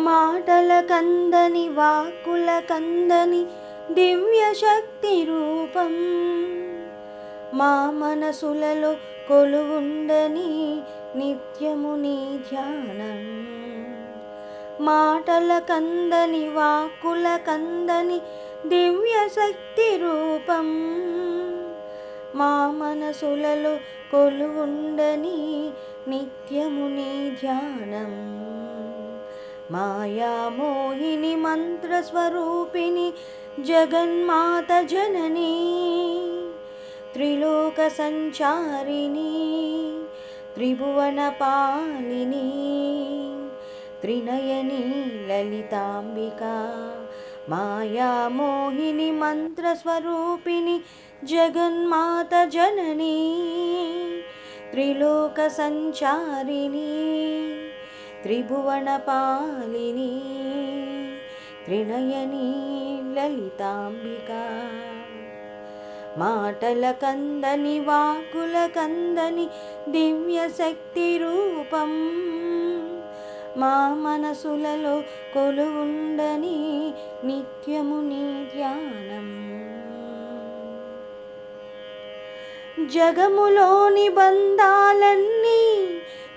మాటల కందని వాకుల కందని దివ్య శక్తి రూపం మా మనసులలో కొలువుండని నిత్యము నీ ధ్యానం మాటల కందని వాకుల కందని దివ్యశక్తి రూపం. మా మనసులలో కొలువుండని నిత్యము నీ ధ్యానం మాయామోహిని మంత్రస్వరూపిణి జగన్మాత జననీ. త్రిలోక సంచారిణి త్రిభువన పాలిని త్రినయని లలితాంబికా. మాయామోహిని మంత్రస్వరూపిణి జగన్మాత జననీ త్రిలోక సంచారిణి త్రిభువన పాలిని త్రినయని లలితాంబిక. మాటల కందని వాకుల కందని దివ్య శక్తి రూపం మా మనసులలో కొలువుండని నిత్యము నీ ధ్యానం జగములోని బంధాలన్నీ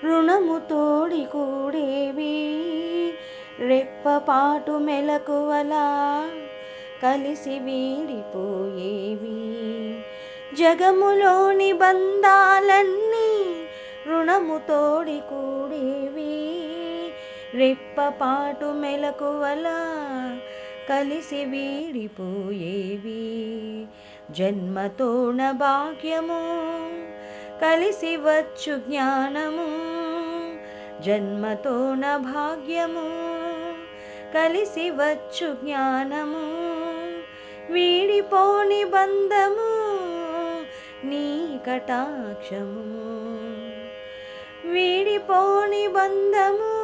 రుణము తోడి కూడేవి. రెప్పపాటు మెలకువలా కలిసి వీడిపోయేవి. జగములోని బంధాలన్నీ రుణము తోడి కూడేవి. రెప్పపాటు మెలకువల కలిసి వీడిపోయేవి. జన్మతోణ భాగ్యము కలిసి వచ్చు జ్ఞానము. జన్మతోణ భాగ్యము కలిసి వచ్చు జ్ఞానము. వీడిపోని బంధము నీ కటాక్షము. వీడిపోని బంధము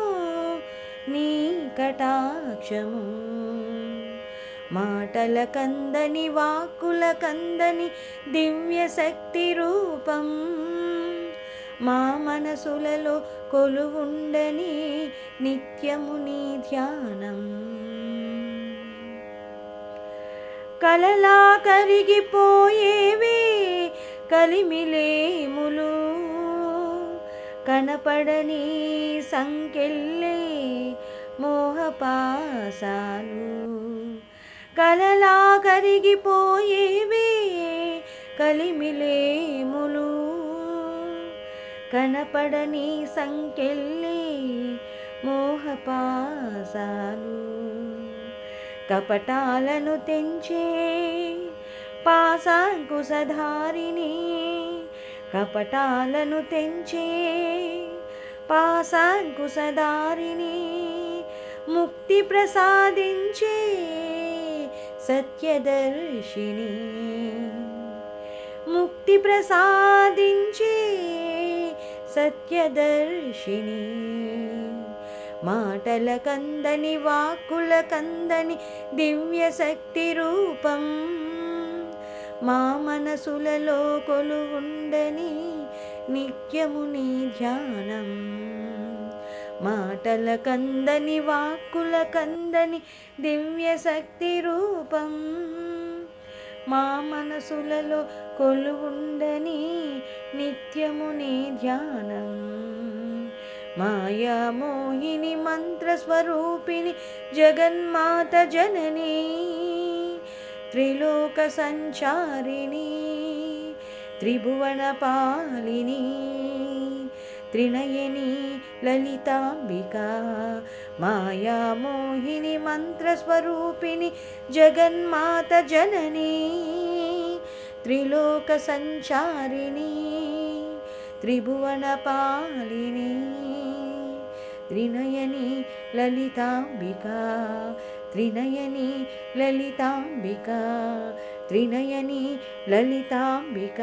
నీ కటాక్షము. మాటల కందని వాక్కుల కందని దివ్య శక్తి రూపం మా మనసులలో కొలువుండని నిత్యము నీ ధ్యానం. కలలా కరిగిపోయేవే కలిమిలేములు. కనపడని సంకెళ్ళే మోహపాసాలు. కలలా కరిగిపోయేవే కలిమిలేములు కనపడని సంకెళ్ళే మోహపాసాలు. కపటాలను తెంచే పాసాంకుశధారిణి కపటాలను తెంచే పాసాంకుశధారిణి ముక్తి ప్రసాదించే సత్యదర్శిని. ముక్తి ప్రసాదించే సత్యదర్శిని. మాటల కందని వాక్కుల కందని దివ్య శక్తి రూపం మా మనసులలో కొలువుండని నిత్యము నీ ధ్యానం. మాటల కందని వాక్కుల కందని దివ్య శక్తి రూపం. మా మనసులలో కొలువుండని నిత్యము నీ ధ్యానం. మాయామోహిని మంత్రస్వరూపిణి జగన్మాత జననీ. त्रिलोकसञ्चारिणी त्रिभुवनपालिनी त्रिनयिनी ललिताम्बिका मायामोहिनी मन्त्रस्वरूपिणि जगन्मातजननी त्रिलोकसञ्चारिणी त्रिभुवनपालिनी त्रिनयिनी ललिताम्बिका త్రినయని లలితాంబిక త్రినయని లలితాంబిక.